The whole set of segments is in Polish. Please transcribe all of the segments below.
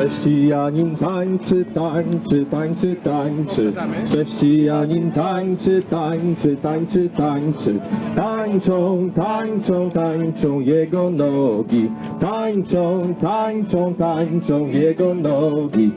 Chrześcijanin tańczy, tańczy, tańczy, tańczy. Chrześcijanin tańczy, tańczy, tańczy, tańczy. Tańczą, tańczą, tańczą jego nogi. Tańczą, tańczą, tańczą jego nogi.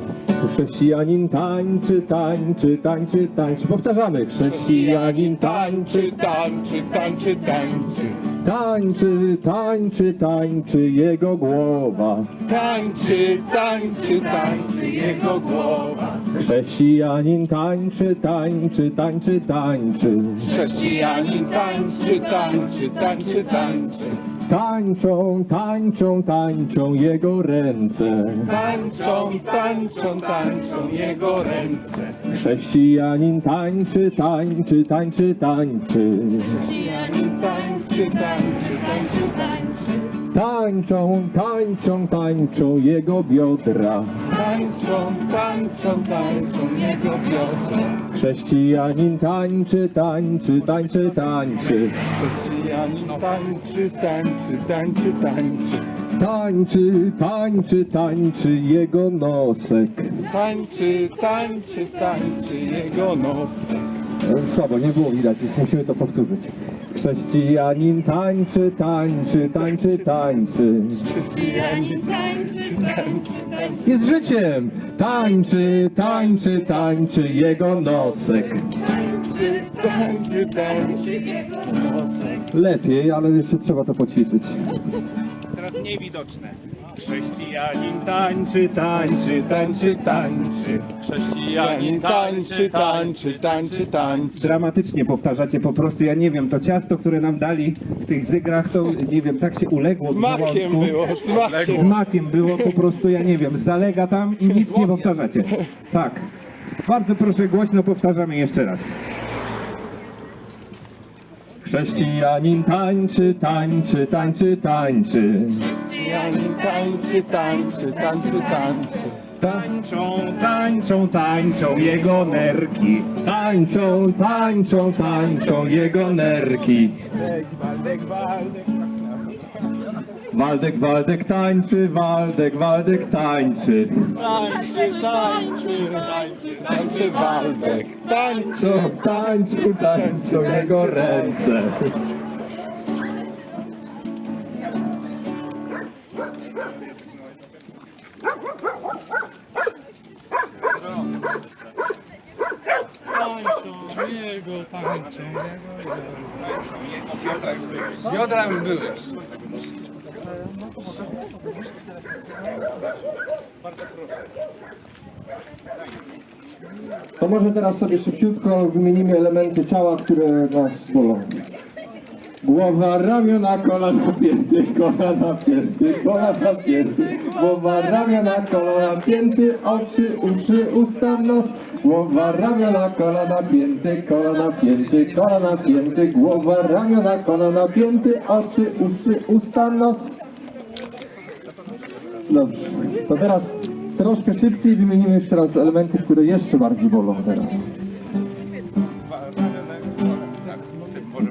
Chrześcijanin tańczy, tańczy, tańczy, tańczy. Powtarzamy. Chrześcijanin tańczy, tańczy, tańczy, tańczy. Tańczy, tańczy, tańczy jego głowa. Tańczy, tańczy, tańczy jego głowa. Chrześcijanin tańczy, tańczy, tańczy, tańczy. Chrześcijanin tańczy, tańczy, tańczy, tańczy. Tańczą, tańczą, tańczą jego ręce. Tańczą, tańczą, tańczą jego ręce. Chrześcijanin tańczy, tańczy, tańczy, tańczy. Chrześcijanin tańczy, tańczy, tańczy, tańczy. Tańczą, tańczą, tańczą jego biodra. Tańczą, tańczą, tańczą jego biodra. Chrześcijanin tańczy, tańczy, tańczy, tańczy. Chrześcijanin tańczy, tańczy, tańczy, tańczy. Tańczy, tańczy, tańczy jego nosek. Tańczy, tańczy, tańczy jego nosek. Słabo, nie było widać, więc musimy to powtórzyć. Chrześcijanin tańczy, tańczy, tańczy, tańczy. Chrześcijanin tańczy, tańczy, tańczy. Jest życiem! Tańczy, tańczy, tańczy jego nosek. Tańczy, tańczy, tańczy jego nosek. Lepiej, ale jeszcze trzeba to poćwiczyć. Teraz mniej widoczne. Chrześcijanin tańczy, tańczy, tańczy, tańczy. Chrześcijanin tańczy, tańczy, tańczy, tańczy. Dramatycznie powtarzacie po prostu, ja nie wiem, to ciasto, które nam dali w tych zygrach, to nie wiem, tak się uległo w Z makiem żołądku. było, z makiem. Z makiem było po prostu, ja nie wiem, zalega tam i nic nie powtarzacie. Tak. Bardzo proszę, głośno powtarzamy jeszcze raz. Chrześcijanin tańczy, tańczy, tańczy, tańczy. Chrześcijanin tańczy, tańczy, tańczy, tańczy. Tańczą, tańczą, tańczą jego nerki. Tańczą, tańczą, tańczą jego nerki. Waldek, Waldek tańczy, Waldek, Waldek tańczy. Tańczy, tańczy, tańczy, tańczy Waldek. Tańczy. Co tańczą, tańczą jego ręce. Biodrami były. To może teraz sobie szybciutko wymienimy elementy ciała, które nas bolą. Głowa, ramiona, kolana, pięty, kolana, pięty, kolana, pięty. Głowa, ramiona, kolana, pięty, oczy, uszy, usta, nos. Głowa, ramiona, kolana, pięty, kolana, pięty, kolana, pięty. Głowa, ramiona, kolana, pięty, oczy, uszy, usta, nos. Dobrze, to teraz troszkę szybciej wymienimy jeszcze raz elementy, które jeszcze bardziej bolą teraz.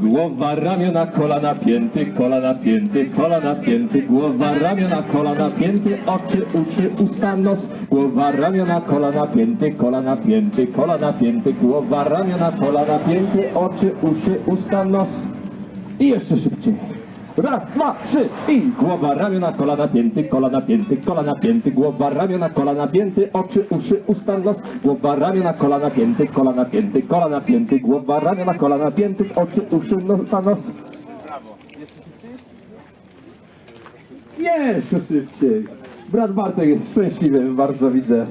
Głowa, ramiona, kolana, pięty, kolana, pięty, kolana, pięty, głowa, ramiona, kolana, pięty, oczy, uszy, usta, nos, głowa, ramiona, kolana, pięty, kolana, pięty, kolana, pięty, głowa, ramiona, kolana, pięty, oczy, uszy, usta, nos. I jeszcze szybciej. Raz, dwa, trzy i głowa, ramiona, kolana, pięty, kolana, pięty, kolana, pięty, głowa, ramiona, kolana, pięty, oczy, uszy, usta, nos, głowa, ramiona, kolana, pięty, kolana, pięty, kolana, pięty, głowa, ramiona, kolana, pięty, oczy, uszy, usta, nos. Jeszcze szybciej. Brat Bartek jest szczęśliwy, bardzo widzę.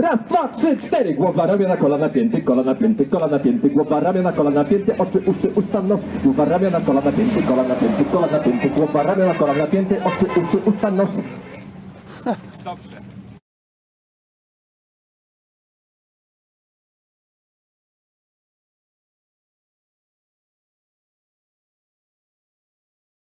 Raz, dwa, trzy, cztery. Głowa, ramiona, kolana, pięty, kolana, pięty, kolana, pięty, głowa, ramiona, kolana, pięty, oczy, uszy, usta, nos. Głowa, ramiona, kolana, pięty, kolana, pięty, kolana, pięty, głowa, ramiona, kolana, pięty, oczy, uszy, usta, nos. Dobrze.